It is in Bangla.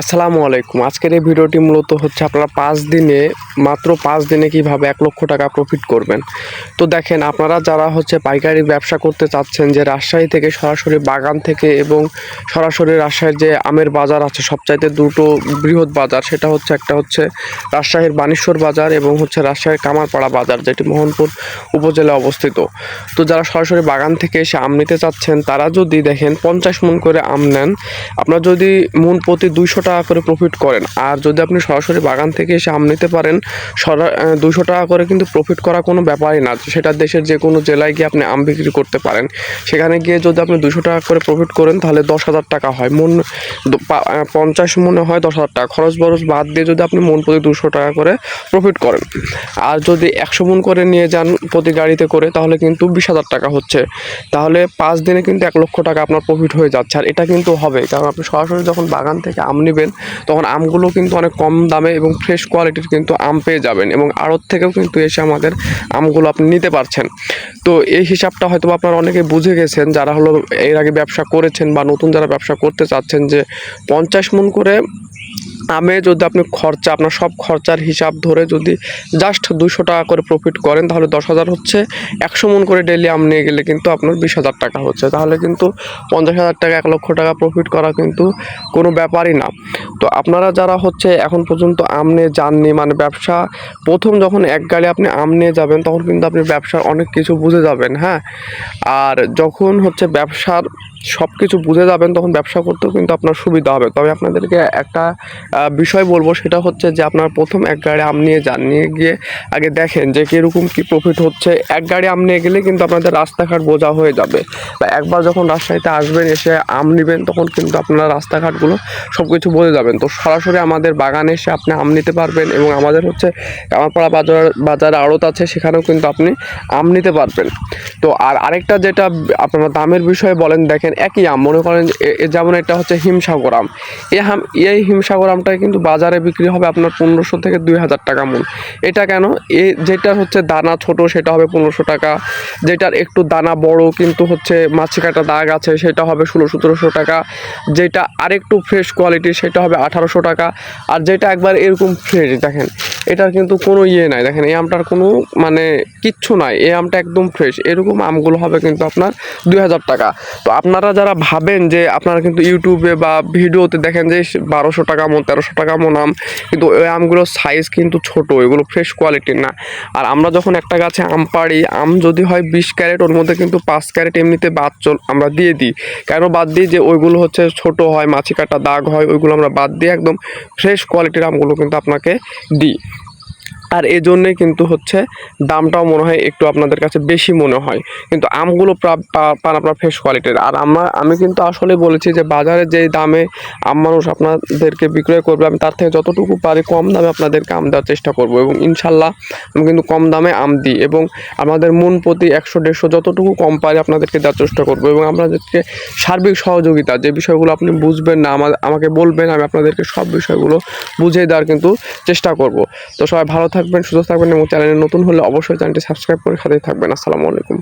আসসালামু আলাইকুম। আজকের এই ভিডিওটি মূলত হচ্ছে আপনারা পাঁচ দিনে, মাত্র পাঁচ দিনে কীভাবে এক লক্ষ টাকা প্রফিট করবেন। তো দেখেন, আপনারা যারা হচ্ছে পাইকারি ব্যবসা করতে চাচ্ছেন, যে রাজশাহী থেকে সরাসরি বাগান থেকে এবং সরাসরি রাজশাহীর যে আমের বাজার আছে, সবচাইতে দুটো বৃহৎ বাজার, সেটা হচ্ছে একটা হচ্ছে রাজশাহীর বানেশ্বর বাজার এবং হচ্ছে রাজশাহীর কামারপাড়া বাজার, যেটি মোহনপুর উপজেলায় অবস্থিত। তো যারা সরাসরি বাগান থেকে এসে আম নিতে চাচ্ছেন, তারা যদি দেখেন পঞ্চাশ মন করে আম নেন, আপনার যদি মন প্রতি দুইশো টাকা করে প্রফিট করেন। আর যদি আপনি সরাসরি বাগান থেকে এসে আম নিতে পারেন, সরা দুশো টাকা করে কিন্তু প্রফিট করা কোনো ব্যাপারই না। সেটা দেশের যে কোনো জেলায় গিয়ে আপনি আম বিক্রি করতে পারেন। সেখানে গিয়ে যদি আপনি দুশো টাকা করে প্রফিট করেন, তাহলে দশ হাজার টাকা হয়। মন পঞ্চাশ মনে হয় দশ হাজার টাকা। খরচ বরচ বাদ দিয়ে যদি আপনি মন প্রতি দুশো টাকা করে প্রফিট করেন। আর যদি একশো মন করে নিয়ে যান প্রতি গাড়িতে করে, তাহলে কিন্তু বিশ হাজার টাকা হচ্ছে। তাহলে পাঁচ দিনে কিন্তু এক লক্ষ টাকা আপনার প্রফিট হয়ে যাচ্ছে। আর এটা কিন্তু হবে। কারণ আপনি সরাসরি যখন বাগান থেকে আম নেবেন তখন আমগুলো কিন্তু অনেক কম দামে এবং ফ্রেশ কোয়ালিটির কিন্তু আম পেয়ে যাবেন এবং আড়ত থেকেও কিন্তু এসে আমাদের আমগুলো আপনি নিতে পারছেন। তো এই হিসাবটা হয়তো আপনারা অনেকে বুঝে গেছেন, যারা হলো এর আগে ব্যবসা করেছেন বা নতুন যারা ব্যবসা করতে চাচ্ছেন যে পঞ্চাশ মন করে আমে যদি আপনি খরচা, আপনার সব খরচার হিসাব ধরে যদি জাস্ট দুশো টাকা করে প্রফিট করেন, তাহলে দশ হাজার হচ্ছে। একশো মন করে ডেলি আম নিয়ে গেলে কিন্তু আপনার বিশ হাজার টাকা হচ্ছে। তাহলে কিন্তু পঞ্চাশ হাজার টাকা, এক লক্ষ টাকা প্রফিট করা কিন্তু কোনো ব্যাপারই না। তো আপনারা যারা হচ্ছে এখন পর্যন্ত আম নিয়ে যাননি মানে ব্যবসা, প্রথম যখন এক গাড়ি আপনি আম নিয়ে যাবেন, তখন কিন্তু আপনি ব্যবসার অনেক কিছু বুঝে যাবেন হ্যাঁ? আর যখন হচ্ছে ব্যবসার সব কিছু বুঝে যাবেন, তখন ব্যবসা করতেও কিন্তু আপনার সুবিধা হবে। তবে আপনাদেরকে একটা বিষয় বলব, সেটা হচ্ছে যে আপনার প্রথম এক গাড়ি আম নিয়ে যান, নিয়ে গিয়ে আগে দেখেন যে কীরকম কী প্রফিট হচ্ছে। এক গাড়ি আম নিয়ে গেলে কিন্তু আপনাদের রাস্তাঘাট বোঝা হয়ে যাবে। বা একবার যখন রাজশাহীতে আসবেন, এসে আম নেবেন, তখন কিন্তু আপনারা রাস্তাঘাটগুলো সব কিছু বোঝে যাবেন। তো সরাসরি আমাদের বাগানে এসে আপনি আম নিতে পারবেন এবং আমাদের হচ্ছে কামারপাড়া বাজার, বাজারে আড়ত আছে, সেখানেও কিন্তু আপনি আম নিতে পারবেন। তো আর আরেকটা যেটা আপনারা দামের বিষয়ে বলেন, দেখেন একই আম। মনে করেন যেমন এটা হচ্ছে হিমসাগর আম। এই হাম, এই হিমসাগর আমটাই কিন্তু বাজারে বিক্রি হবে আপনার পনেরোশো থেকে দুই হাজার টাকা মূল। এটা কেন? এ যেটা হচ্ছে দানা ছোট, সেটা হবে পনেরোশো টাকা। যেটার একটু দানা বড় কিন্তু হচ্ছে মাছি কাটা দাগ আছে, সেটা হবে ষোলো সতেরোশো টাকা। যেটা আরেকটু ফ্রেশ কোয়ালিটি সেটা হবে আঠারোশো টাকা। আর যেটা একবার এরকম ফ্রেশ দেখেন এটার কিন্তু কোনো ইয়ে নাই। দেখেন, এই আমটার কোনো মানে কিচ্ছু নাই। এই আমটা একদম ফ্রেশ এরকম আমগুলো হবে কিন্তু আপনার দুই হাজার টাকা। তো আপনারা যারা ভাবেন যে আপনারা কিন্তু ইউটিউবে বা ভিডিওতে দেখেন যে বারোশো টাকা মন, তেরোশো টাকা মন আম, কিন্তু ওই আমগুলোর সাইজ কিন্তু ছোট, এগুলো ফ্রেশ কোয়ালিটির না। আর আমরা যখন একটা গাছে আম পাড়ি, আম যদি হয় বিশ ক্যারেট, ওর মধ্যে কিন্তু পাঁচ ক্যারেট এমনিতে বাদ চল আমরা দিয়ে দিই। কেন বাদ দিই? যে ওইগুলো হচ্ছে ছোট হয়, মাছি কাটা দাগ হয়, ওইগুলো আমরা বাদ দিয়ে একদম ফ্রেশ কোয়ালিটির আমগুলো কিন্তু আপনাকে দিই। আর এই জন্যে কিন্তু হচ্ছে দামটাও মনে হয় একটু আপনাদের কাছে বেশি মনে হয়। কিন্তু আমগুলো পান আপনার ফ্রেশ কোয়ালিটির আর আমার আমি কিন্তু আসলে বলেছি যে বাজারে যেই দামে আম মানুষ আপনাদেরকে বিক্রয় করবে, আমি তার থেকে যতটুকু পারি কম দামে আপনাদেরকে আম দেওয়ার চেষ্টা করব এবং ইনশাল্লাহ আমি কিন্তু কম দামে আম দিই এবং আমাদের মন প্রতি একশো, দেড়শো যতটুকু কম পারি আপনাদেরকে দেওয়ার চেষ্টা করব এবং আপনাদেরকে সার্বিক সহযোগিতা, যে বিষয়গুলো আপনি বুঝবেন না আমাকে বলবেন, আমি আপনাদেরকে সব বিষয়গুলো বুঝিয়ে দেওয়ার কিন্তু চেষ্টা করব। তো সবাই ভালো থাকবেন, সুস্থ থাকবেন এবং চ্যানেলে নতুন হলে অবশ্যই চ্যানেলটি সাবস্ক্রাইব করে সাথে থাকবেন। আসসালামু আলাইকুম।